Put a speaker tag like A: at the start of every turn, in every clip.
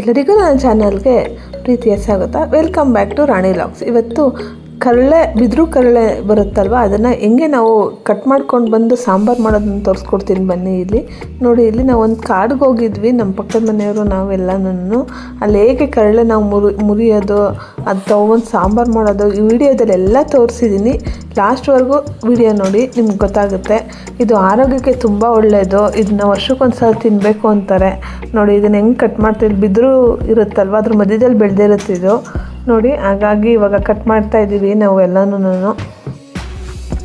A: ಎಲ್ಲರಿಗೂ ನನ್ನ ಚಾನಲ್ಗೆ ಪ್ರೀತಿಯ ಸ್ವಾಗತ. Welcome back to Rani locks ಇವತ್ತು ಕರಳೆ ಬಿದಿರು ಕರಳೆ ಬರುತ್ತಲ್ವ? ಅದನ್ನು ಹೆಂಗೆ ನಾವು ಕಟ್ ಮಾಡ್ಕೊಂಡು ಬಂದು ಸಾಂಬಾರು ಮಾಡೋದನ್ನು ತೋರಿಸ್ಕೊಡ್ತೀನಿ ಬನ್ನಿ ಇಲ್ಲಿ. ನೋಡಿ, ಇಲ್ಲಿ ನಾವು ಒಂದು ಕಾಡಿಗೆ ಹೋಗಿದ್ವಿ. ನಮ್ಮ ಪಕ್ಕದ ಮನೆಯವರು ನಾವೆಲ್ಲನೂ ಅಲ್ಲಿ ಹೇಗೆ ಕರಳೆ ನಾವು ಮುರಿ, ಮುರಿಯೋದು, ಅದು ತೊಗೊಂಡು ಸಾಂಬಾರು ಮಾಡೋದು, ಈ ವಿಡಿಯೋದಲ್ಲಿ ಎಲ್ಲ ತೋರಿಸಿದ್ದೀನಿ ಲಾಸ್ಟ್ವರೆಗೂ ವಿಡಿಯೋ ನೋಡಿ, ನಿಮ್ಗೆ ಗೊತ್ತಾಗುತ್ತೆ. ಇದು ಆರೋಗ್ಯಕ್ಕೆ ತುಂಬ ಒಳ್ಳೆಯದು ಇದನ್ನ ವರ್ಷಕ್ಕೊಂದ್ಸಲ ತಿನ್ನಬೇಕು ಅಂತಾರೆ. ನೋಡಿ, ಇದನ್ನ ಹೆಂಗೆ ಕಟ್ ಮಾಡ್ತೀವಿ ಬಿದಿರು ಇರುತ್ತಲ್ವ? ಅದ್ರ ಮಧ್ಯದಲ್ಲಿ ಬೆಳೆದಿರುತ್ತೆ ಇದು. ನೋಡಿ, ಹಾಗಾಗಿ ಇವಾಗ ಕಟ್ ಮಾಡ್ತಾ ಇದ್ದೀವಿ ನಾವು ಎಲ್ಲನೂ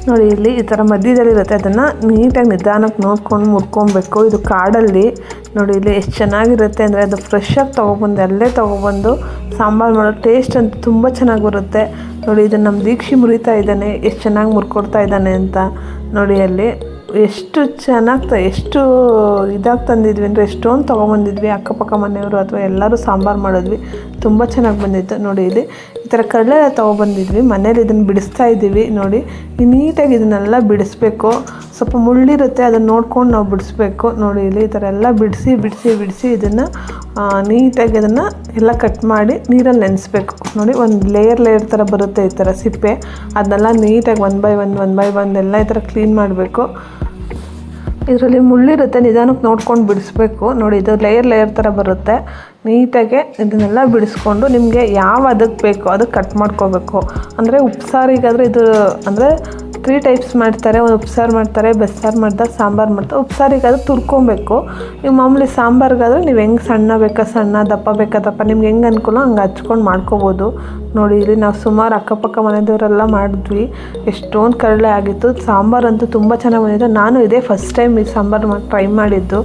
A: ನೋಡಿ, ಇಲ್ಲಿ ಈ ಥರ ಮಧ್ಯದಲ್ಲಿರುತ್ತೆ ಅದನ್ನು ನೀಟಾಗಿ ನಿಧಾನಕ್ಕೆ ನೋಡ್ಕೊಂಡು ಮುರ್ಕೊಬೇಕು. ಇದು ಕಾಡಲ್ಲಿ. ನೋಡಿ, ಇಲ್ಲಿ ಎಷ್ಟು ಚೆನ್ನಾಗಿರುತ್ತೆ ಅಂದರೆ ಅದು ಫ್ರೆಶ್ಶಾಗಿ ತೊಗೊಬಂದು ಅಲ್ಲೇ ತೊಗೊಬಂದು ಸಾಂಬಾರು ಮಾಡೋ ಟೇಸ್ಟ್ ಅಂತ ತುಂಬ ಚೆನ್ನಾಗಿ ಬರುತ್ತೆ ನೋಡಿ ಇದನ್ನು ನಮ್ಮ ದೀಕ್ಷಿ ಮುರಿತಾ ಇದ್ದಾನೆ. ಎಷ್ಟು ಚೆನ್ನಾಗಿ ಮುರ್ಕೊಡ್ತಾ ಇದ್ದಾನೆ ಅಂತ. ನೋಡಿ, ಅಲ್ಲಿ. ಎಷ್ಟು ಚೆನ್ನಾಗಿ ಎಷ್ಟು ಇದಾಗಿ ತಂದಿದ್ವಿ ಅಂದರೆ ಎಷ್ಟೊಂದು ತೊಗೊಂಬಂದಿದ್ವಿ, ಅಕ್ಕಪಕ್ಕ ಮನೆಯವರು ಅಥವಾ ಎಲ್ಲರೂ ಸಾಂಬಾರು ಮಾಡಿದ್ವಿ. ತುಂಬ ಚೆನ್ನಾಗಿ ಬಂದಿತ್ತು. ನೋಡಿ ಇಲ್ಲಿ ಈ ಥರ ಕಡಲೆ ತೊಗೊಬಂದಿದ್ವಿ. ಮನೇಲಿ ಇದನ್ನು ಬಿಡಿಸ್ತಾ ಇದ್ದೀವಿ. ನೋಡಿ ನೀಟಾಗಿ ಇದನ್ನೆಲ್ಲ ಬಿಡಿಸ್ಬೇಕು. ಸ್ವಲ್ಪ ಮುಳ್ಳಿರುತ್ತೆ ಅದನ್ನು ನೋಡ್ಕೊಂಡು ನಾವು ಬಿಡಿಸ್ಬೇಕು. ನೋಡಿ ಇಲ್ಲಿ ಈ ಥರ ಎಲ್ಲ ಬಿಡಿಸಿ ಬಿಡಿಸಿ ಬಿಡಿಸಿ ಇದನ್ನು ನೀಟಾಗಿ ಅದನ್ನು ಎಲ್ಲ ಕಟ್ ಮಾಡಿ ನೀರಲ್ಲಿ ನೆನೆಸ್ಬೇಕು. ನೋಡಿ ಒಂದು ಲೇಯರ್ ಲೇಯರ್ ಥರ ಬರುತ್ತೆ ಈ ಥರ ಸಿಪ್ಪೆ. ಅದನ್ನೆಲ್ಲ ನೀಟಾಗಿ one by one one by one ಎಲ್ಲ ಈ ಥರ ಕ್ಲೀನ್ ಮಾಡಬೇಕು. ಇದರಲ್ಲಿ ಮುಳ್ಳಿರುತ್ತೆ, ನಿಧಾನಕ್ಕೆ ನೋಡ್ಕೊಂಡು ಬಿಡಿಸ್ಬೇಕು. ನೋಡಿ, ಇದು ಲೇಯರ್ ಲೇಯರ್ ಥರ ಬರುತ್ತೆ. ನೀಟಾಗೆ ಇದನ್ನೆಲ್ಲ ಬಿಡಿಸ್ಕೊಂಡು ನಿಮಗೆ ಯಾವ ಅದಕ್ಕೆ ಬೇಕೋ ಅದಕ್ಕೆ ಕಟ್ ಮಾಡ್ಕೋಬೇಕು. ಅಂದರೆ ಉಪ್ಸಾರಿಗಾದರೆ ಇದು, ಅಂದರೆ ತ್ರೀ ಟೈಪ್ಸ್ ಮಾಡ್ತಾರೆ, ಒಂದು ಉಪ್ಸಾರು ಮಾಡ್ತಾರೆ, ಬಸ್ಸಾರು ಮಾಡ್ತಾರೆ, ಸಾಂಬಾರು ಮಾಡ್ತಾರೆ. ಉಪ್ಸಾರಿಗಾದ್ರೆ ತುರ್ಕೊಬೇಕು. ನೀವು ಮಾಮೂಲಿ ಸಾಂಬಾರಿಗಾದ್ರೆ ನೀವು ಹೆಂಗೆ ಸಣ್ಣ ಬೇಕಾ ಸಣ್ಣ, ದಪ್ಪ ಬೇಕಾ ದಪ್ಪ, ನಿಮ್ಗೆ ಹೆಂಗೆ ಅನುಕೂಲ ಹಂಗೆ ಹಚ್ಕೊಂಡು ಮಾಡ್ಕೋಬೋದು. ನೋಡಿ, ಇಲ್ಲಿ ನಾವು ಸುಮಾರು ಅಕ್ಕಪಕ್ಕ ಮನೆದವರೆಲ್ಲ ಮಾಡಿದ್ವಿ. ಎಷ್ಟೊಂದು ಕರಳೆ ಆಗಿತ್ತು. ಸಾಂಬಾರು ಅಂತೂ ತುಂಬ ಚೆನ್ನಾಗಿ ಬಂದಿತ್ತು. ನಾನು ಇದೇ ಫಸ್ಟ್ ಟೈಮ್ ಈ ಸಾಂಬಾರು ಮಾಡಿ ಟ್ರೈ ಮಾಡಿದ್ದು.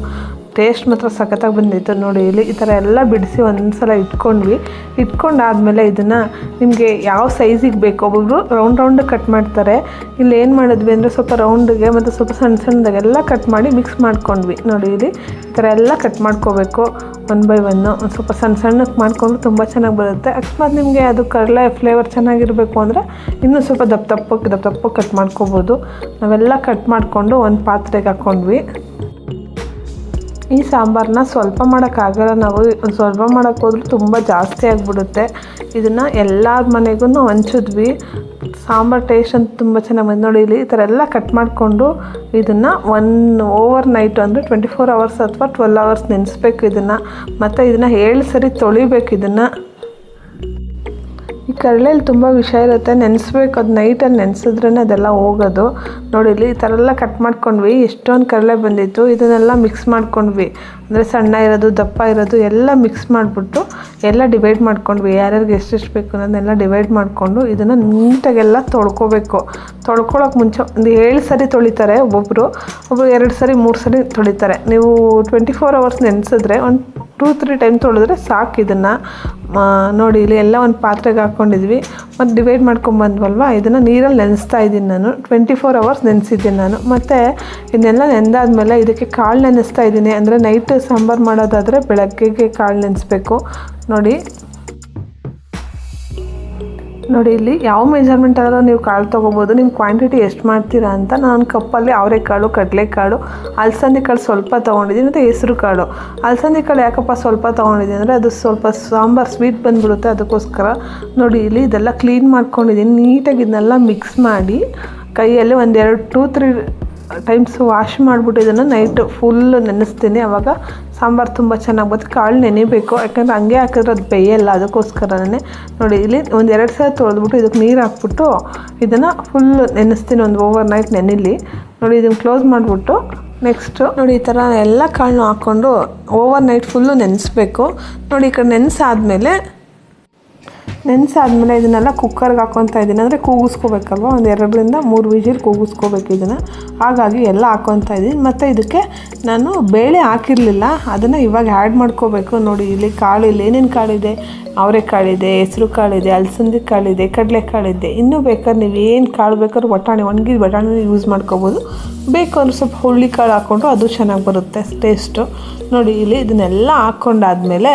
A: ಟೇಸ್ಟ್ ಮಾತ್ರ ಸಖತ್ತಾಗಿ ಬಂದಿತ್ತು ನೋಡಿ, ಇಲ್ಲಿ ಈ ಥರ ಎಲ್ಲ ಬಿಡಿಸಿ ಒಂದು ಸಲ ಇಟ್ಕೊಂಡ್ವಿ. ಇಟ್ಕೊಂಡಾದಮೇಲೆ ಇದನ್ನು ನಿಮಗೆ ಯಾವ ಸೈಜಿಗೆ ಬೇಕು, ಒಬ್ಬೊಬ್ರು ರೌಂಡ್ ರೌಂಡ್ ಕಟ್ ಮಾಡ್ತಾರೆ. ಇಲ್ಲಿ ಏನು ಮಾಡಿದ್ವಿ ಅಂದರೆ ಸ್ವಲ್ಪ ರೌಂಡಿಗೆ ಮತ್ತು ಸ್ವಲ್ಪ ಸಣ್ಣ ಸಣ್ಣದಾಗೆಲ್ಲ ಕಟ್ ಮಾಡಿ ಮಿಕ್ಸ್ ಮಾಡ್ಕೊಂಡ್ವಿ. ನೋಡಿ, ಇಲ್ಲಿ ಈ ಥರ ಎಲ್ಲ ಕಟ್ ಮಾಡ್ಕೋಬೇಕು. ಒನ್ ಬೈ ಒನ್ನು ಸ್ವಲ್ಪ ಸಣ್ಣ ಸಣ್ಣಕ್ಕೆ ಮಾಡಿಕೊಂಡು ತುಂಬ ಚೆನ್ನಾಗಿ ಬರುತ್ತೆ. ಅಕಸ್ಮಾತ್ ನಿಮಗೆ ಅದು ಕಡಲೆ ಫ್ಲೇವರ್ ಚೆನ್ನಾಗಿರಬೇಕು ಅಂದರೆ ಇನ್ನೂ ಸ್ವಲ್ಪ ದಪ್ಪ ದಪ್ಪಕ್ಕೆ ದಪ್ಪ ಕಟ್ ಮಾಡ್ಕೋಬೋದು. ನಾವೆಲ್ಲ ಕಟ್ ಮಾಡಿಕೊಂಡು ಒಂದು ಪಾತ್ರೆಗೆ ಹಾಕ್ಕೊಂಡ್ವಿ ಈ ಸಾಂಬಾರನ್ನ ಸ್ವಲ್ಪ ಮಾಡೋಕ್ಕಾಗಲ್ಲ. ನಾವು ಸ್ವಲ್ಪ ಮಾಡೋಕ್ಕೆ ಹೋದ್ರೆ ತುಂಬ ಜಾಸ್ತಿ ಆಗಿಬಿಡುತ್ತೆ. ಇದನ್ನು ಎಲ್ಲರ ಮನೆಗೂ ಹಂಚಿದ್ವಿ. ಸಾಂಬಾರು ಟೇಸ್ಟ್ ಅಂತ ತುಂಬ ಚೆನ್ನಾಗಿ ಬಂದು ನೋಡಿ. ಇಲ್ಲಿ ಈ ಥರ ಎಲ್ಲ ಕಟ್ ಮಾಡಿಕೊಂಡು ಇದನ್ನು ಒನ್ ಓವರ್ ನೈಟ್ ಅಂದರೆ ಟ್ವೆಂಟಿ ಫೋರ್ ಅವರ್ಸ್ ಅಥವಾ ಟ್ವೆಲ್ ಅವರ್ಸ್ ನೆನೆಸ್ಬೇಕು ಇದನ್ನು. ಮತ್ತು ಇದನ್ನು ಏಳು ಸರಿ ತೊಳಿಬೇಕು ಇದನ್ನು. ಈ ಕಡಲೆಯಲ್ಲಿ ತುಂಬ ವಿಷ ಇರುತ್ತೆ. ನೆನೆಸ್ಬೇಕು. ಅದು ನೈಟಲ್ಲಿ ನೆನೆಸಿದ್ರೇ ಅದೆಲ್ಲ ಹೋಗೋದು. ನೋಡಿ, ಇಲ್ಲಿ ಈ ಥರ ಎಲ್ಲ ಕಟ್ ಮಾಡ್ಕೊಂಡ್ವಿ. ಎಷ್ಟೊಂದು ಕರಳೆ ಬಂದಿತ್ತು. ಇದನ್ನೆಲ್ಲ ಮಿಕ್ಸ್ ಮಾಡ್ಕೊಂಡ್ವಿ. ಅಂದರೆ ಸಣ್ಣ ಇರೋದು, ದಪ್ಪ ಇರೋದು ಎಲ್ಲ ಮಿಕ್ಸ್ ಮಾಡಿಬಿಟ್ಟು ಎಲ್ಲ ಡಿವೈಡ್ ಮಾಡ್ಕೊಂಡ್ವಿ. ಯಾರ್ಯಾರಿಗೆ ಎಷ್ಟೆಷ್ಟು ಬೇಕು ಅನ್ನೋದನ್ನೆಲ್ಲ ಡಿವೈಡ್ ಮಾಡಿಕೊಂಡು ಇದನ್ನು ನೀಟಾಗೆಲ್ಲ ತೊಳ್ಕೊಬೇಕು. ತೊಳ್ಕೊಳ್ಳೋಕೆ ಮುಂಚೆ ಒಂದು ಏಳು ಸರಿ ತೊಳಿತಾರೆ ಒಬ್ಬೊಬ್ಬರು ಒಬ್ಬರು ಎರಡು ಸರಿ, ಮೂರು ಸರಿ ತೊಳಿತಾರೆ. ನೀವು ಟ್ವೆಂಟಿ ಫೋರ್ ಅವರ್ಸ್ ನೆನೆಸಿದ್ರೆ ಒಂದು ಟೂ ತ್ರೀ ಟೈಮ್ ತೊಳೆದ್ರೆ ಸಾಕು ಇದನ್ನು. ನೋಡಿ, ಇಲ್ಲಿ ಎಲ್ಲ ಒಂದು ಪಾತ್ರೆಗೆ ಹಾಕ್ಕೊಂಡಿದ್ವಿ ಮತ್ತು ಡಿವೈಡ್ ಮಾಡ್ಕೊಂಬಂದ್ವಲ್ವ ಇದನ್ನು ನೀರಲ್ಲಿ ನೆನೆಸ್ತಾ ಇದ್ದೀನಿ ನಾನು. ಟ್ವೆಂಟಿ ಫೋರ್ ಅವರ್ಸ್ ನೆನೆಸಿದ್ದೀನಿ ನಾನು. ಮತ್ತು ಇದನ್ನೆಲ್ಲ ನೆನೆದಾದ್ಮೇಲೆ ಇದಕ್ಕೆ ಕಾಳು ನೆನೆಸ್ತಾ ಇದ್ದೀನಿ. ಅಂದರೆ ನೈಟ್ ಸಾಂಬಾರು ಮಾಡೋದಾದರೆ ಬೆಳಗ್ಗೆಗೆ ಕಾಳು ನೆನೆಸ್ಬೇಕು. ನೋಡಿ ನೋಡಿ, ಇಲ್ಲಿ ಯಾವ ಮೆಜರ್ಮೆಂಟ್ ಆದರೂ ನೀವು ಕಾಳು ತೊಗೋಬೋದು. ನಿಮ್ಮ ಕ್ವಾಂಟಿಟಿ ಎಷ್ಟು ಮಾಡ್ತೀರಾ ಅಂತ ನಾನು ಕಪ್ಪಲ್ಲಿ ಅವರೆಕಾಳು, ಕಡಲೆಕಾಳು, ಅಲಸಂದಿ ಕಾಳು ಸ್ವಲ್ಪ ತೊಗೊಂಡಿದ್ದೀನಿ, ಮತ್ತು ಹೆಸರು ಕಾಳು. ಅಲಸಂದಿ ಕಾಳು ಯಾಕಪ್ಪ ಸ್ವಲ್ಪ ತೊಗೊಂಡಿದ್ದೀನಿ ಅಂದರೆ ಅದು ಸ್ವಲ್ಪ ಸಾಂಬಾರು ಸ್ವೀಟ್ ಬಂದುಬಿಡುತ್ತೆ, ಅದಕ್ಕೋಸ್ಕರ. ನೋಡಿ, ಇಲ್ಲಿ ಇದೆಲ್ಲ ಕ್ಲೀನ್ ಮಾಡ್ಕೊಂಡಿದ್ದೀನಿ. ನೀಟಾಗಿ ಇದನ್ನೆಲ್ಲ ಮಿಕ್ಸ್ ಮಾಡಿ ಕೈಯಲ್ಲಿ ಒಂದೆರಡು ಟೂ ತ್ರೀ ಟೈಮ್ಸ್ ವಾಶ್ ಮಾಡಿಬಿಟ್ಟು ಇದನ್ನು ನೈಟ್ ಫುಲ್ ನೆನೆಸ್ತೀನಿ. ಆವಾಗ ಸಾಂಬಾರು ತುಂಬ ಚೆನ್ನಾಗಿ ಬರುತ್ತೆ ಕಾಳು ನೆನಿಬೇಕು. ಯಾಕಂದರೆ ಹಂಗೆ ಹಾಕಿದ್ರೆ ಅದು ಬೇಯಲ್ಲ. ಅದಕ್ಕೋಸ್ಕರನೇ. ನೋಡಿ, ಇಲ್ಲಿ ಒಂದು ಎರಡು ಸಲ ತೊಳೆದ್ಬಿಟ್ಟು ಇದಕ್ಕೆ ನೀರು ಹಾಕ್ಬಿಟ್ಟು ಇದನ್ನು ಫುಲ್ ನೆನೆಸ್ತೀನಿ. ಒಂದು ಓವರ್ ನೈಟ್ ನೆನೆಲಿ. ನೋಡಿ, ಇದನ್ನು ಕ್ಲೋಸ್ ಮಾಡಿಬಿಟ್ಟು ನೆಕ್ಸ್ಟು ನೋಡಿ, ಈ ಥರ ಎಲ್ಲ ಕಾಳನ್ನು ಹಾಕ್ಕೊಂಡು ಓವರ್ ನೈಟ್ ಫುಲ್ಲು ನೆನೆಸ್ಬೇಕು. ನೋಡಿ, ಈ ಕಡೆ ನೆನೆಸಾದ್ಮೇಲೆ ನೆನೆಸಾದ್ಮೇಲೆ ಇದನ್ನೆಲ್ಲ ಕುಕ್ಕರ್ಗೆ ಹಾಕ್ಕೊತಾ ಇದ್ದೀನಿ. ಅಂದರೆ ಕೂಗಿಸ್ಕೋಬೇಕಲ್ವ? ಒಂದು ಎರಡರಿಂದ ಮೂರು ವಿಜಿಲ್ ಕೂಗಿಸ್ಕೋಬೇಕು ಇದನ್ನು. ಹಾಗಾಗಿ ಎಲ್ಲ ಹಾಕ್ಕೊತಾ ಇದ್ದೀನಿ. ಮತ್ತು ಇದಕ್ಕೆ ನಾನು ಬೇಳೆ ಹಾಕಿರಲಿಲ್ಲ. ಅದನ್ನು ಇವಾಗ ಆ್ಯಡ್ ಮಾಡ್ಕೋಬೇಕು. ನೋಡಿ, ಇಲ್ಲಿ ಕಾಳು, ಇಲ್ಲಿ ಏನೇನು ಕಾಳಿದೆ ಅವರೆಕಾಳಿದೆ ಹೆಸರು ಕಾಳಿದೆ ಅಲಸಂದಿ ಕಾಳಿದೆ ಕಡಲೆಕಾಳಿದೆ ಇನ್ನೂ ಬೇಕಾದ್ರೆ ನೀವು ಏನು ಕಾಳು ಬೇಕಾದ್ರೂ ಬಟಾಣಿ ಒಣಗಿದ ಬಟಾಣಿ ಯೂಸ್ ಮಾಡ್ಕೋಬೋದು. ಬೇಕು ಅಂದ್ರೆ ಸ್ವಲ್ಪ ಹುಳ್ಳಿ ಕಾಳು ಹಾಕ್ಕೊಂಡು ಅದು ಚೆನ್ನಾಗಿ ಬರುತ್ತೆ ಟೇಸ್ಟು ನೋಡಿ, ಇಲ್ಲಿ ಇದನ್ನೆಲ್ಲ ಹಾಕ್ಕೊಂಡಾದ್ಮೇಲೆ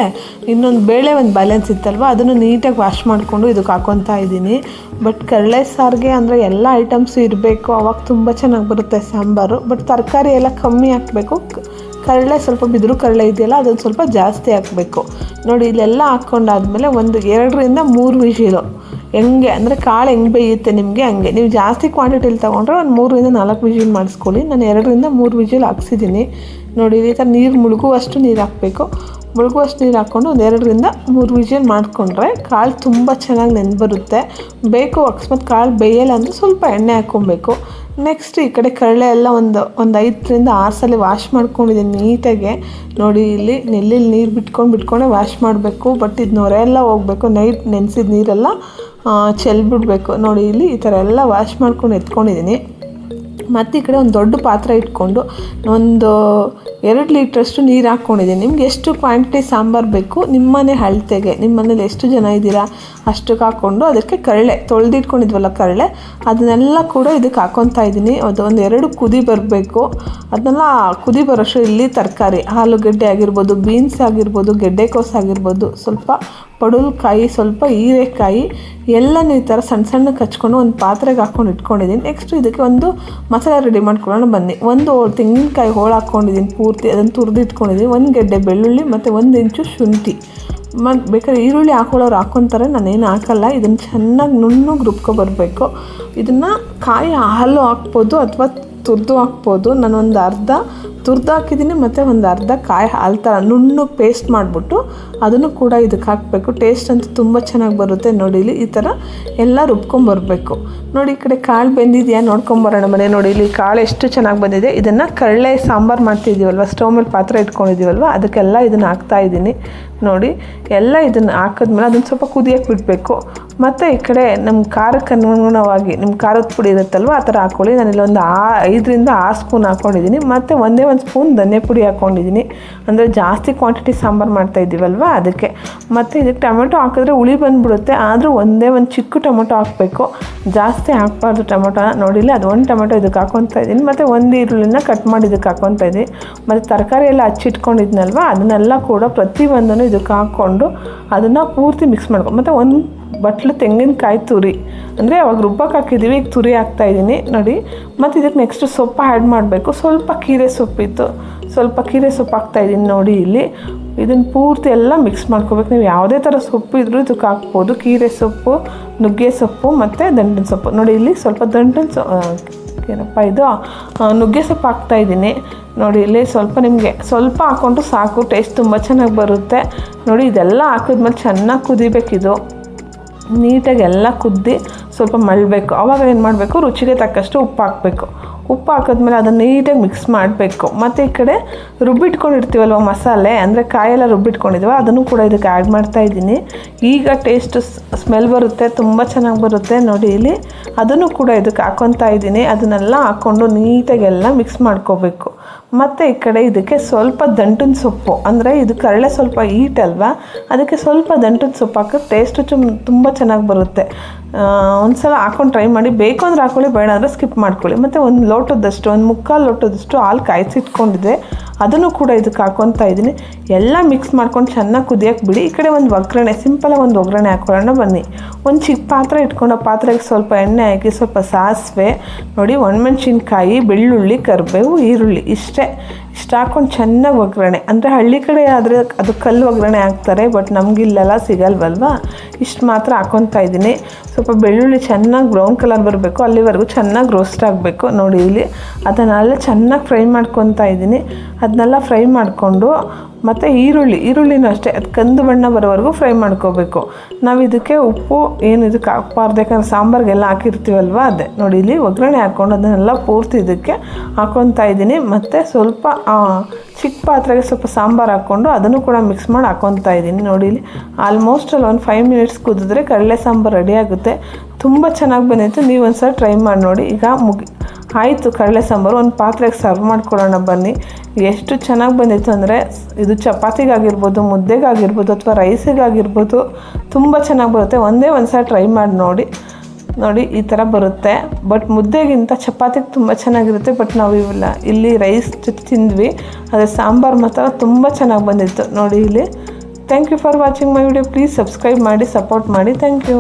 A: ಇನ್ನೊಂದು ಬೇಳೆ ಒಂದು ಬ್ಯಾಲೆನ್ಸ್ ಇತ್ತಲ್ವ? ಅದನ್ನು ನೀಟಾಗಿ ವಾಶ್ ಮಾಡಿಕೊಂಡು ಇದಕ್ಕೆ ಹಾಕೊತ ಇದ್ದೀನಿ. ಬಟ್ ಕಡಲೆ ಸಾರಿಗೆ ಅಂದರೆ ಎಲ್ಲ ಐಟಮ್ಸು ಇರಬೇಕು. ಅವಾಗ ತುಂಬ ಚೆನ್ನಾಗಿ ಬರುತ್ತೆ ಸಾಂಬಾರು. ಬಟ್ ತರಕಾರಿ ಎಲ್ಲ ಕಮ್ಮಿ ಹಾಕಬೇಕು. ಕಡಲೆ ಸ್ವಲ್ಪ ಬಿದಿರು ಕಡಲೆ ಇದೆಯಲ್ಲ, ಅದನ್ನು ಸ್ವಲ್ಪ ಜಾಸ್ತಿ ಹಾಕಬೇಕು. ನೋಡಿ, ಇಲ್ಲೆಲ್ಲ ಹಾಕ್ಕೊಂಡಾದ್ಮೇಲೆ ಒಂದು ಎರಡರಿಂದ ಮೂರು ವಿಷಿಲು ಹೆಂಗೆ? ಅಂದರೆ ಕಾಳು ಹೆಂಗೆ ಬೇಯುತ್ತೆ ನಿಮಗೆ? ಹಂಗೆ. ನೀವು ಜಾಸ್ತಿ ಕ್ವಾಂಟಿಟಿಲಿ ತೊಗೊಂಡ್ರೆ ಒಂದು ಮೂರರಿಂದ ನಾಲ್ಕು ವಿಜಿಲ್ ಮಾಡಿಸ್ಕೊಳ್ಳಿ. ನಾನು ಎರಡರಿಂದ ಮೂರು ವಿಜಿಲ್ ಹಾಕ್ಸಿದ್ದೀನಿ. ನೋಡಿ ಈ ಥರ ನೀರು ಮುಳುಗುವಷ್ಟು ನೀರು ಹಾಕಬೇಕು. ಮುಳುಗುವಷ್ಟು ನೀರು ಹಾಕ್ಕೊಂಡು ಒಂದು ಎರಡರಿಂದ ಮೂರು ವಿಜಿಲ್ ಮಾಡಿಕೊಂಡ್ರೆ ಕಾಳು ತುಂಬ ಚೆನ್ನಾಗಿ ನೆಂದು ಬರುತ್ತೆ. ಬೇಕು ಅಕಸ್ಮಾತ್ ಕಾಳು ಬೇಯಲ್ಲ ಅಂದರೆ ಸ್ವಲ್ಪ ಎಣ್ಣೆ ಹಾಕ್ಕೊಬೇಕು. ನೆಕ್ಸ್ಟ್ ಈ ಕಡೆ ಕಡಲೆ ಎಲ್ಲ ಒಂದು ಒಂದು ಐದರಿಂದ ಆರು ಸಲ ವಾಶ್ ಮಾಡ್ಕೊಂಡಿದ್ದೀನಿ ನೀಟಾಗೆ. ನೋಡಿ ಇಲ್ಲಿ ನೆಲ್ಲಿಲ್ಲಿ ನೀರು ಬಿಟ್ಕೊಂಡು ಬಿಟ್ಕೊಂಡೆ ವಾಶ್ ಮಾಡಬೇಕು ಬಟ್ ಇದು ನೊರೆ ಎಲ್ಲ ಹೋಗಬೇಕು. ನೈಟ್ ನೆನೆಸಿದ ನೀರೆಲ್ಲ ಚೆಲ್ಬಿಡ್ಬೇಕು. ನೋಡಿ ಇಲ್ಲಿ ಈ ಥರ ಎಲ್ಲ ವಾಶ್ ಮಾಡ್ಕೊಂಡು ಎತ್ಕೊಂಡಿದ್ದೀನಿ. ಮತ್ತು ಈ ಕಡೆ ಒಂದು ದೊಡ್ಡ ಪಾತ್ರೆ ಇಟ್ಕೊಂಡು ಒಂದು ಎರಡು ಲೀಟ್ರಷ್ಟು ನೀರು ಹಾಕ್ಕೊಂಡಿದ್ದೀನಿ. ನಿಮ್ಗೆ ಎಷ್ಟು ಕ್ವಾಂಟಿಟಿ ಸಾಂಬಾರು ಬೇಕು ನಿಮ್ಮನೆ ಅಳತೆಗೆ ನಿಮ್ಮ ಮನೇಲಿ ಎಷ್ಟು ಜನ ಇದ್ದೀರಾ ಅಷ್ಟಕ್ಕೆ ಹಾಕ್ಕೊಂಡು ಅದಕ್ಕೆ ಕರಳೆ, ತೊಳೆದಿಟ್ಕೊಂಡಿದ್ವಲ್ಲ ಕರಳೆ, ಅದನ್ನೆಲ್ಲ ಕೂಡ ಇದಕ್ಕೆ ಹಾಕ್ಕೊತಾ ಇದ್ದೀನಿ. ಅದೊಂದು ಎರಡು ಕುದಿ ಬರಬೇಕು. ಅದನ್ನೆಲ್ಲ ಕುದಿ ಬರೋಷ್ಟು ಇಲ್ಲಿ ತರಕಾರಿ, ಆಲೂಗಡ್ಡೆ ಆಗಿರ್ಬೋದು ಬೀನ್ಸ್ ಆಗಿರ್ಬೋದು, ಗೆಡ್ಡೆಕೋಸು ಆಗಿರ್ಬೋದು, ಸ್ವಲ್ಪ ಪಡವಲಕಾಯಿ ಸ್ವಲ್ಪ ಹೀರೆಕಾಯಿ ಎಲ್ಲನೂ ಈ ಥರ ಸಣ್ಣ ಸಣ್ಣ ಕಚ್ಕೊಂಡು ಒಂದು ಪಾತ್ರೆಗೆ ಹಾಕ್ಕೊಂಡು ಇಟ್ಕೊಂಡಿದ್ದೀನಿ. ನೆಕ್ಸ್ಟ್ ಇದಕ್ಕೆ ಒಂದು ಮಸಾಲೆ ರೆಡಿ ಮಾಡ್ಕೊಳ್ಳೋಣ. ಬನ್ನಿ. ಒಂದು ತೆಂಗಿನಕಾಯಿ ಹೋಳು ಹಾಕ್ಕೊಂಡಿದ್ದೀನಿ ಪೂರ್ತಿ. ಅದನ್ನು ತುರಿದು ಇಟ್ಕೊಂಡಿದ್ದೀನಿ. ಒಂದು ಗೆಡ್ಡೆ ಬೆಳ್ಳುಳ್ಳಿ ಮತ್ತು ಒಂದು ಇಂಚು ಶುಂಠಿ. ಮತ್ತು ಬೇಕಾದ್ರೆ ಈರುಳ್ಳಿ ಹಾಕೊಳ್ಳೋರು ಹಾಕ್ಕೊತಾರೆ ನಾನೇನು ಹಾಕಲ್ಲ. ಇದನ್ನು ಚೆನ್ನಾಗಿ ನುಣ್ಣಗೆ ರುಬ್ಕೊಬರ್ಬೇಕು ಇದನ್ನು ಕಾಯಿ ಹಾಲು ಹಾಕ್ಬೋದು ಅಥವಾ ತುರಿದು ಹಾಕ್ಬೋದು. ನಾನೊಂದು ಅರ್ಧ ತುರ್ದು ಹಾಕಿದ್ದೀನಿ, ಮತ್ತು ಒಂದು ಅರ್ಧ ಕಾಯಿ ಹಾಲು ಥರ ನುಣ್ಣಗೆ ಪೇಸ್ಟ್ ಮಾಡಿಬಿಟ್ಟು ಅದನ್ನು ಕೂಡ ಇದಕ್ಕೆ ಹಾಕಬೇಕು. ಟೇಸ್ಟ್ ಅಂತೂ ತುಂಬ ಚೆನ್ನಾಗಿ ಬರುತ್ತೆ ನೋಡಿ ಇಲ್ಲಿ. ಈ ಥರ ಎಲ್ಲ ರುಬ್ಕೊಂಬರ್ಬೇಕು ನೋಡಿ ಈ ಕಡೆ ಕಾಳು ಬೆಂದಿದೆಯಾ? ನೋಡ್ಕೊಂಬರೋಣ ಮನೆ ನೋಡಿ ಇಲ್ಲಿ. ಕಾಳು ಎಷ್ಟು ಚೆನ್ನಾಗಿ ಬಂದಿದೆ. ಇದನ್ನು ಕಳ್ಳೆ ಸಾಂಬಾರು ಮಾಡ್ತಿದ್ದೀವಲ್ವ? ಸ್ಟವ್ ಮೇಲೆ ಪಾತ್ರೆ ಇಟ್ಕೊಂಡಿದ್ದೀವಲ್ವ? ಅದಕ್ಕೆಲ್ಲ ಇದನ್ನು ಹಾಕ್ತಾ ಇದ್ದೀನಿ. ನೋಡಿ, ಎಲ್ಲ ಇದನ್ನು ಹಾಕಿದ್ಮೇಲೆ ಅದನ್ನು ಸ್ವಲ್ಪ ಕುದಿಯೋಕ್ಕೆ ಬಿಡಬೇಕು. ಮತ್ತು ಈ ಕಡೆ ನಮ್ಮ ಖಾರಕ್ಕೆ ಅನುಗುಣವಾಗಿ ನಿಮ್ಮ ಖಾರದ ಪುಡಿ ಇರುತ್ತಲ್ವ, ಆ ಥರ ಹಾಕ್ಕೊಳ್ಳಿ ನಾನು ಒಂದು ಆ ಐದರಿಂದ ಆರು ಸ್ಪೂನ್ ಹಾಕ್ಕೊಂಡಿದ್ದೀನಿ ಮತ್ತು ಒಂದೇ ಒಂದು ಸ್ಪೂನ್ ಧನ್ಯ ಪುಡಿ ಹಾಕ್ಕೊಂಡಿದ್ದೀನಿ ಅಂದರೆ ಜಾಸ್ತಿ ಕ್ವಾಂಟಿಟಿ ಸಾಂಬಾರು ಮಾಡ್ತಾ ಇದ್ದೀವಲ್ವ ಅದಕ್ಕೆ. ಮತ್ತು ಇದಕ್ಕೆ ಟೊಮೆಟೊ ಹಾಕಿದ್ರೆ ಹುಳಿ ಬಂದುಬಿಡುತ್ತೆ. ಆದರೂ ಒಂದೇ ಒಂದು ಚಿಕ್ಕ ಟೊಮೆಟೊ ಹಾಕಬೇಕು. ಜಾಸ್ತಿ ಹಾಕಬಾರ್ದು ಟೊಮೆಟೊನ ನೋಡಿಲ್ಲ ಅದು ಒಂದು ಟೊಮೆಟೊ ಇದಕ್ಕೆ ಹಾಕ್ಕೊತಾ ಇದ್ದೀನಿ. ಮತ್ತು ಒಂದು ಈರುಳ್ಳಿನ ಕಟ್ ಮಾಡಿ ಇದಕ್ಕೆ ಹಾಕ್ಕೊತಾ ಇದ್ದೀನಿ. ಮತ್ತು ತರಕಾರಿ ಎಲ್ಲ ಹಚ್ಚಿಟ್ಕೊಂಡಿದ್ನಲ್ವ, ಅದನ್ನೆಲ್ಲ ಕೂಡ ಪ್ರತಿಯೊಂದನ್ನು ಇದಕ್ಕೆ ಹಾಕ್ಕೊಂಡು ಅದನ್ನು ಪೂರ್ತಿ ಮಿಕ್ಸ್ ಮಾಡ್ಕೊ ಮತ್ತು ಒಂದು ಬಟ್ಲು ತೆಂಗಿನಕಾಯಿ ತುರಿ. ಅಂದರೆ ಅವಾಗ ರುಬ್ಬಕ್ಕೆ ಹಾಕಿದ್ದೀವಿ ಈಗ ತುರಿ ಹಾಕ್ತಾಯಿದ್ದೀನಿ ನೋಡಿ. ಮತ್ತು ಇದಕ್ಕೆ ನೆಕ್ಸ್ಟ್ ಸೊಪ್ಪು ಆ್ಯಡ್ ಮಾಡಬೇಕು. ಸ್ವಲ್ಪ ಕೀರೆ ಸೊಪ್ಪಿತ್ತು ಸ್ವಲ್ಪ ಕೀರೆ ಸೊಪ್ಪು ಹಾಕ್ತಾಯಿದ್ದೀನಿ ನೋಡಿ ಇಲ್ಲಿ. ಇದನ್ನು ಪೂರ್ತಿ ಎಲ್ಲ ಮಿಕ್ಸ್ ಮಾಡ್ಕೋಬೇಕು. ನೀವು ಯಾವುದೇ ಥರ ಸೊಪ್ಪು ಇದ್ದರೂ ಇದಕ್ಕೆ ಹಾಕ್ಬೋದು. ಕೀರೆ ಸೊಪ್ಪು, ನುಗ್ಗೆ ಸೊಪ್ಪು, ಮತ್ತು ದಂಟಿನ ಸೊಪ್ಪು. ನೋಡಿ ಇಲ್ಲಿ ಸ್ವಲ್ಪ ದಂಟಿನ ಸೊ ಏನಪ್ಪ ಇದು? ನುಗ್ಗೆ ಸೊಪ್ಪು ಹಾಕ್ತಾಯಿದ್ದೀನಿ ನೋಡಿ, ಇಲ್ಲಿ ಸ್ವಲ್ಪ ನಿಮಗೆ ಸ್ವಲ್ಪ ಹಾಕ್ಕೊಂಡು ಸಾಕು ಟೇಸ್ಟ್ ತುಂಬ ಚೆನ್ನಾಗಿ ಬರುತ್ತೆ. ನೋಡಿ, ಇದೆಲ್ಲ ಹಾಕಿದ್ಮೇಲೆ ಚೆನ್ನಾಗಿ ಕುದಿಬೇಕಿದು. ನೀಟಾಗಿ ಎಲ್ಲ ಕುದ್ದಿ ಸ್ವಲ್ಪ ಮಳಬೇಕು ಆವಾಗ ಏನು ಮಾಡಬೇಕು? ರುಚಿಗೆ ತಕ್ಕಷ್ಟು ಉಪ್ಪು ಹಾಕಬೇಕು. ಉಪ್ಪು ಹಾಕಿದ್ಮೇಲೆ ಅದನ್ನು ನೀಟಾಗಿ ಮಿಕ್ಸ್ ಮಾಡಬೇಕು. ಮತ್ತು ಈ ಕಡೆ ರುಬ್ಬಿಟ್ಕೊಂಡಿರ್ತೀವಲ್ವ ಮಸಾಲೆ, ಅಂದರೆ ಕಾಯೆಲ್ಲ ರುಬ್ಬಿಟ್ಕೊಂಡಿದ್ವ ಅದನ್ನು ಕೂಡ ಇದಕ್ಕೆ ಆ್ಯಡ್ ಮಾಡ್ತಾ ಇದ್ದೀನಿ. ಈಗ ಟೇಸ್ಟ್ ಸ್ಮೆಲ್ ಬರುತ್ತೆ, ತುಂಬ ಚೆನ್ನಾಗಿ ಬರುತ್ತೆ ನೋಡಿ ಇಲ್ಲಿ. ಅದನ್ನು ಕೂಡ ಇದಕ್ಕೆ ಹಾಕೊತಾ ಇದ್ದೀನಿ. ಅದನ್ನೆಲ್ಲ ಹಾಕ್ಕೊಂಡು ನೀಟಾಗೆಲ್ಲ ಮಿಕ್ಸ್ ಮಾಡ್ಕೋಬೇಕು. ಮತ್ತು ಈ ಕಡೆ ಇದಕ್ಕೆ ಸ್ವಲ್ಪ ದಂಟಿನ ಸೊಪ್ಪು, ಅಂದರೆ ಇದು ಕರಳೆ ಸ್ವಲ್ಪ ಈಟ್ ಅಲ್ವಾ, ಅದಕ್ಕೆ ಸ್ವಲ್ಪ ದಂಟಿನ ಸೊಪ್ಪು ಹಾಕಿದ್ರೆ ಟೇಸ್ಟು ಚುಮ್, ತುಂಬ ಚೆನ್ನಾಗಿ ಬರುತ್ತೆ. ಒಂದು ಸಲ ಹಾಕೊಂಡು ಟ್ರೈ ಮಾಡಿ. ಬೇಕು ಅಂದರೆ ಹಾಕೊಳ್ಳಿ, ಬೇಡ ಅಂದರೆ ಸ್ಕಿಪ್ ಮಾಡ್ಕೊಳ್ಳಿ. ಮತ್ತು ಒಂದು ಲೋಟದಷ್ಟು, ಒಂದು ಮುಕ್ಕಾಲು ಲೋಟದಷ್ಟು ಹಾಲು ಕಾಯಿಸಿಟ್ಕೊಂಡಿದ್ದೆ ಅದನ್ನು ಕೂಡ ಇದಕ್ಕೆ ಹಾಕ್ಕೊತಾ ಇದ್ದೀನಿ. ಎಲ್ಲ ಮಿಕ್ಸ್ ಮಾಡ್ಕೊಂಡು ಚೆನ್ನಾಗಿ ಕುದಿಯೋಕೆ ಬಿಡಿ. ಈ ಕಡೆ ಒಂದು ಒಗ್ಗರಣೆ ಸಿಂಪಲಾಗಿ ಒಂದು ಒಗ್ಗರಣೆ ಹಾಕೊಳ್ಳೋಣ ಬನ್ನಿ. ಒಂದು ಚಿಕ್ಕ ಪಾತ್ರೆ ಇಟ್ಕೊಂಡು ಪಾತ್ರೆಗೆ ಸ್ವಲ್ಪ ಎಣ್ಣೆ ಹಾಕಿ, ಸ್ವಲ್ಪ ಸಾಸಿವೆ, ನೋಡಿ ಒಣಮೆಣ್ಸಿನ್ಕಾಯಿ, ಬೆಳ್ಳುಳ್ಳಿ, ಕರಿಬೇವು, ಈರುಳ್ಳಿ, ಇಷ್ಟೇ. ಇಷ್ಟು ಹಾಕ್ಕೊಂಡು ಚೆನ್ನಾಗಿ ಒಗ್ಗರಣೆ. ಅಂದರೆ ಹಳ್ಳಿ ಕಡೆ ಆದರೆ ಅದು ಕಲ್ಲು ಒಗ್ಗರಣೆ ಹಾಕ್ತಾರೆ, ಬಟ್ ನಮಗಿಲ್ಲೆಲ್ಲ ಸಿಗಲ್ವಲ್ವಾ? ಇಷ್ಟು ಮಾತ್ರ ಹಾಕ್ಕೊತಾ ಇದ್ದೀನಿ. ಸ್ವಲ್ಪ ಬೆಳ್ಳುಳ್ಳಿ ಚೆನ್ನಾಗಿ ಬ್ರೌನ್ ಕಲರ್ ಬರಬೇಕು. ಅಲ್ಲಿವರೆಗೂ ಚೆನ್ನಾಗಿ ರೋಸ್ಟ್ ಆಗಬೇಕು. ನೋಡಿ ಇಲ್ಲಿ ಅದನ್ನೆಲ್ಲ ಚೆನ್ನಾಗಿ ಫ್ರೈ ಮಾಡ್ಕೊತಾ ಇದ್ದೀನಿ. ಅದನ್ನೆಲ್ಲ ಫ್ರೈ ಮಾಡಿಕೊಂಡು ಮತ್ತು ಈರುಳ್ಳಿ, ಈರುಳ್ಳಿನೂ ಅಷ್ಟೇ. ಅದು ಕಂದು ಬಣ್ಣ ಬರೋವರೆಗೂ ಫ್ರೈ ಮಾಡ್ಕೋಬೇಕು. ನಾವು ಇದಕ್ಕೆ ಉಪ್ಪು, ಏನು ಇದಕ್ಕೆ ಹಾಕ್ಬಾರ್ದು, ಯಾಕಂದ್ರೆ ಸಾಂಬಾರ್ಗೆಲ್ಲ ಹಾಕಿರ್ತೀವಲ್ವ ಅದೇ. ನೋಡಿ, ಇಲ್ಲಿ ಒಗ್ಗರಣೆ ಹಾಕ್ಕೊಂಡು ಅದನ್ನೆಲ್ಲ ಪೂರ್ತಿ ಇದಕ್ಕೆ ಹಾಕ್ಕೊತಾ ಇದ್ದೀನಿ. ಮತ್ತು ಸ್ವಲ್ಪ ಚಿಕ್ಕ ಪಾತ್ರೆಗೆ ಸ್ವಲ್ಪ ಸಾಂಬಾರು ಹಾಕ್ಕೊಂಡು ಅದನ್ನು ಕೂಡ ಮಿಕ್ಸ್ ಮಾಡಿ ಹಾಕ್ಕೊತಾ ಇದ್ದೀನಿ. ನೋಡಿ, ಇಲ್ಲಿ ಆಲ್ಮೋಸ್ಟ್ ಅಲ್ಲಿ ಒಂದು ಫೈವ್ ಮಿನಿಟ್ಸ್ ಕುದಿದ್ರೆ ಕಡಲೆ ಸಾಂಬಾರು ರೆಡಿ ಆಗುತ್ತೆ. ತುಂಬ ಚೆನ್ನಾಗಿ ಬಂದಿತ್ತು. ನೀವು ಒಂದು ಸಲ ಟ್ರೈ ಮಾಡಿ ನೋಡಿ. ಈಗ ಮುಗಿ ಆಯಿತು, ಕಡಲೆ ಸಾಂಬಾರು. ಒಂದು ಪಾತ್ರೆಗೆ ಸರ್ವ್ ಮಾಡ್ಕೊಳ್ಳೋಣ ಬನ್ನಿ. ಎಷ್ಟು ಚೆನ್ನಾಗಿ ಬಂದಿತ್ತು ಅಂದರೆ ಇದು ಚಪಾತಿಗಾಗಿರ್ಬೋದು, ಮುದ್ದೆಗಾಗಿರ್ಬೋದು ಅಥವಾ ರೈಸಿಗಾಗಿರ್ಬೋದು ತುಂಬ ಚೆನ್ನಾಗಿ ಬರುತ್ತೆ. ಒಂದೇ ಒಂದು ಸಲ ಟ್ರೈ ಮಾಡಿ ನೋಡಿ. ನೋಡಿ, ಈ ಥರ ಬರುತ್ತೆ. ಬಟ್ ಮುದ್ದೆಗಿಂತ ಚಪಾತಿಗೆ ತುಂಬ ಚೆನ್ನಾಗಿರುತ್ತೆ. ಬಟ್ ನಾವು ಇವೆಲ್ಲ ಇಲ್ಲಿ ರೈಸ್ ತಿಂದ್ವಿ. ಅದೇ ಸಾಂಬಾರು ಮಾತ್ರ ತುಂಬ ಚೆನ್ನಾಗಿ ಬಂದಿತ್ತು. ನೋಡಿ ಇಲ್ಲಿ. Thank you for watching my video please subscribe ಮಾಡಿ ಸಪೋರ್ಟ್ ಮಾಡಿ. Thank you